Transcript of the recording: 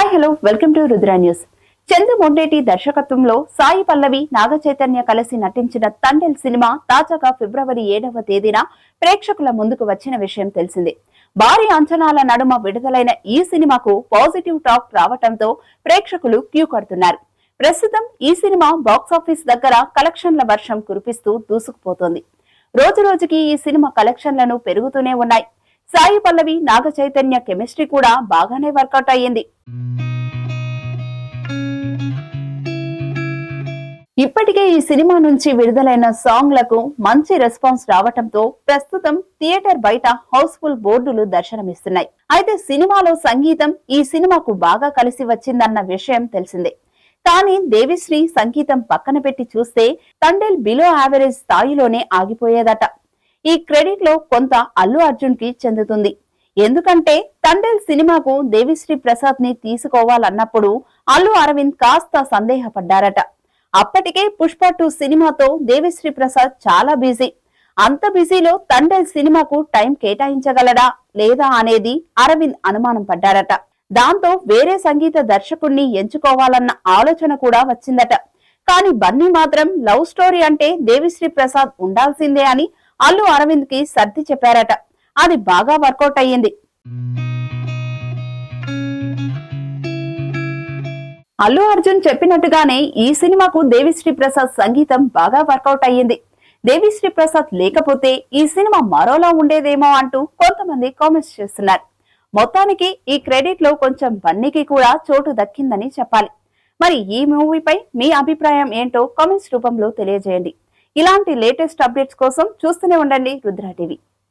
Hi hello. Welcome to Rudra news. Chandu Mondeti దర్శకత్వంలో సాయి పల్లవి నాగ చైతన్య కలిసి నటించిన తండెల్ సినిమా తాజాగా ఫిబ్రవరి ఏడవ తేదీన ప్రేక్షకుల ముందుకు వచ్చిన విషయం తెలిసిందే. భారీ అంచనాల నడుమ విడుదలైన ఈ సినిమాకు పాజిటివ్ టాక్ రావటంతో ప్రేక్షకులు క్యూ కడుతున్నారు. ప్రస్తుతం ఈ సినిమా బాక్సాఫీస్ దగ్గర కలెక్షన్ల వర్షం కురిపిస్తూ దూసుకుపోతోంది. రోజు రోజుకి ఈ సినిమా కలెక్షన్లను పెరుగుతూనే ఉన్నాయి. సాయి పల్లవి నాగ చైతన్య కెమిస్ట్రీ కూడా బాగానే వర్కౌట్ అయ్యింది. ఇప్పటికే ఈ సినిమా నుంచి విడుదలైన సాంగ్లకు మంచి రెస్పాన్స్ రావటంతో ప్రస్తుతం థియేటర్ బయట హౌస్ఫుల్ బోర్డులు దర్శనమిస్తున్నాయి. అయితే సినిమాలో సంగీతం ఈ సినిమాకు బాగా కలిసి వచ్చిందన్న విషయం తెలిసిందే. కానీ దేవిశ్రీ సంగీతం పక్కన పెట్టి చూస్తే తండేల్ బిలో యావరేజ్ స్థాయిలోనే ఆగిపోయేదట. ఈ క్రెడిట్లో కొంత అల్లు అర్జున్కి చెందుతుంది. ఎందుకంటే తండేల్ సినిమాకు దేవిశ్రీ ప్రసాద్ని తీసుకోవాలన్నప్పుడు అల్లు అరవింద్ కాస్త సందేహపడ్డారట. అప్పటికే పుష్ప టూ సినిమాతో దేవిశ్రీ ప్రసాద్ చాలా బిజీ. అంత బిజీలో తండ్రి సినిమాకు టైం కేటాయించగలడా లేదా అనేది అరవింద్ అనుమానం పడ్డారట. దాంతో వేరే సంగీత దర్శకుణ్ణి ఎంచుకోవాలన్న ఆలోచన కూడా వచ్చిందట. కానీ బన్నీ మాత్రం లవ్ స్టోరీ అంటే దేవిశ్రీ ప్రసాద్ ఉండాల్సిందే అని అల్లు అరవింద్కి సర్ది చెప్పారట. అది బాగా వర్కౌట్ అయ్యింది. అల్లు అర్జున్ చెప్పినట్టుగానే ఈ సినిమాకు దేవిశ్రీ ప్రసాద్ సంగీతం బాగా వర్కౌట్ అయ్యింది. దేవిశ్రీ ప్రసాద్ లేకపోతే ఈ సినిమా మరోలా ఉండేదేమో అంటూ కొంతమంది కామెంట్స్ చేస్తున్నారు. మొత్తానికి ఈ క్రెడిట్లో కొంచెం బన్నీకి కూడా చోటు దక్కిందని చెప్పాలి. మరి ఈ మూవీపై మీ అభిప్రాయం ఏంటో కామెంట్స్ రూపంలో తెలియజేయండి. ఇలాంటి లేటెస్ట్ అప్డేట్స్ కోసం చూస్తూనే ఉండండి రుద్ర టీవీ.